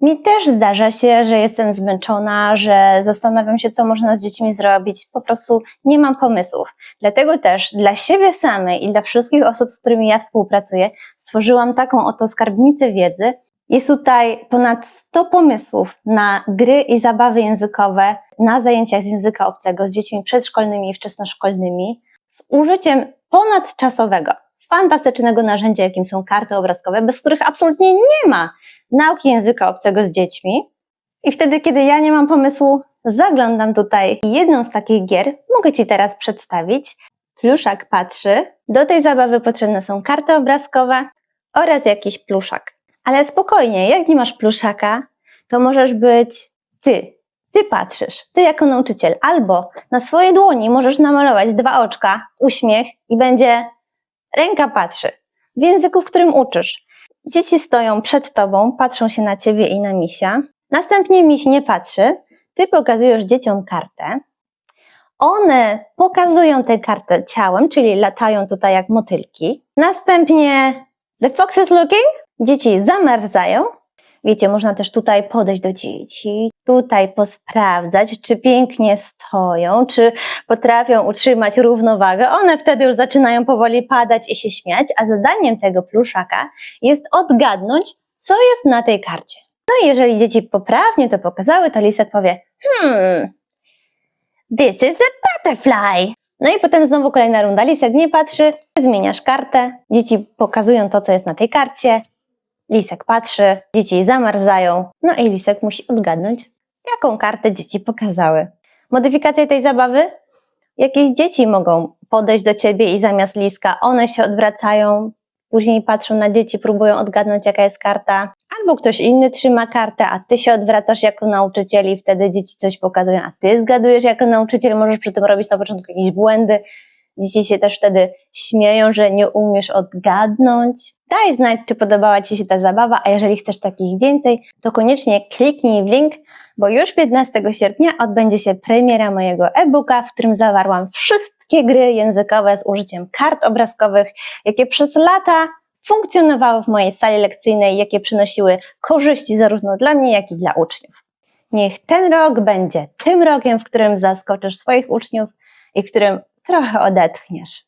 Mi też zdarza się, że jestem zmęczona, że zastanawiam się, co można z dziećmi zrobić. Po prostu nie mam pomysłów. Dlatego też dla siebie samej i dla wszystkich osób, z którymi ja współpracuję, stworzyłam taką oto skarbnicę wiedzy. Jest tutaj ponad 100 pomysłów na gry i zabawy językowe na zajęciach z języka obcego z dziećmi przedszkolnymi i wczesnoszkolnymi z użyciem ponadczasowego, fantastycznego narzędzia, jakim są karty obrazkowe, bez których absolutnie nie ma nauki języka obcego z dziećmi. I wtedy, kiedy ja nie mam pomysłu, zaglądam tutaj i jedną z takich gier mogę Ci teraz przedstawić. Pluszak patrzy. Do tej zabawy potrzebne są karty obrazkowe oraz jakiś pluszak. Ale spokojnie, jak nie masz pluszaka, to możesz być ty. Ty patrzysz, ty jako nauczyciel, albo na swojej dłoni możesz namalować dwa oczka, uśmiech i będzie ręka patrzy w języku, w którym uczysz. Dzieci stoją przed tobą, patrzą się na ciebie i na misia. Następnie miś nie patrzy, ty pokazujesz dzieciom kartę. One pokazują tę kartę ciałem, czyli latają tutaj jak motylki. Następnie the fox is looking, dzieci zamarzają. Wiecie, można też tutaj podejść do dzieci, tutaj posprawdzać, czy pięknie stoją, czy potrafią utrzymać równowagę. One wtedy już zaczynają powoli padać i się śmiać, a zadaniem tego pluszaka jest odgadnąć, co jest na tej karcie. No i jeżeli dzieci poprawnie to pokazały, to lisek powie, hmm, this is a butterfly. No i potem znowu kolejna runda. Lisek nie patrzy, zmieniasz kartę, dzieci pokazują to, co jest na tej karcie, lisek patrzy, dzieci zamarzają, no i lisek musi odgadnąć, jaką kartę dzieci pokazały. Modyfikacje tej zabawy? Jakieś dzieci mogą podejść do ciebie i zamiast liska one się odwracają, później patrzą na dzieci, próbują odgadnąć, jaka jest karta, albo ktoś inny trzyma kartę, a ty się odwracasz jako nauczyciel i wtedy dzieci coś pokazują, a ty zgadujesz jako nauczyciel, możesz przy tym robić na początku jakieś błędy. Dzieci się też wtedy śmieją, że nie umiesz odgadnąć. Daj znać, czy podobała Ci się ta zabawa, a jeżeli chcesz takich więcej, to koniecznie kliknij w link, bo już 15 sierpnia odbędzie się premiera mojego e-booka, w którym zawarłam wszystkie gry językowe z użyciem kart obrazkowych, jakie przez lata funkcjonowały w mojej sali lekcyjnej, jakie przynosiły korzyści zarówno dla mnie, jak i dla uczniów. Niech ten rok będzie tym rokiem, w którym zaskoczysz swoich uczniów i w którym trochę odetchniesz.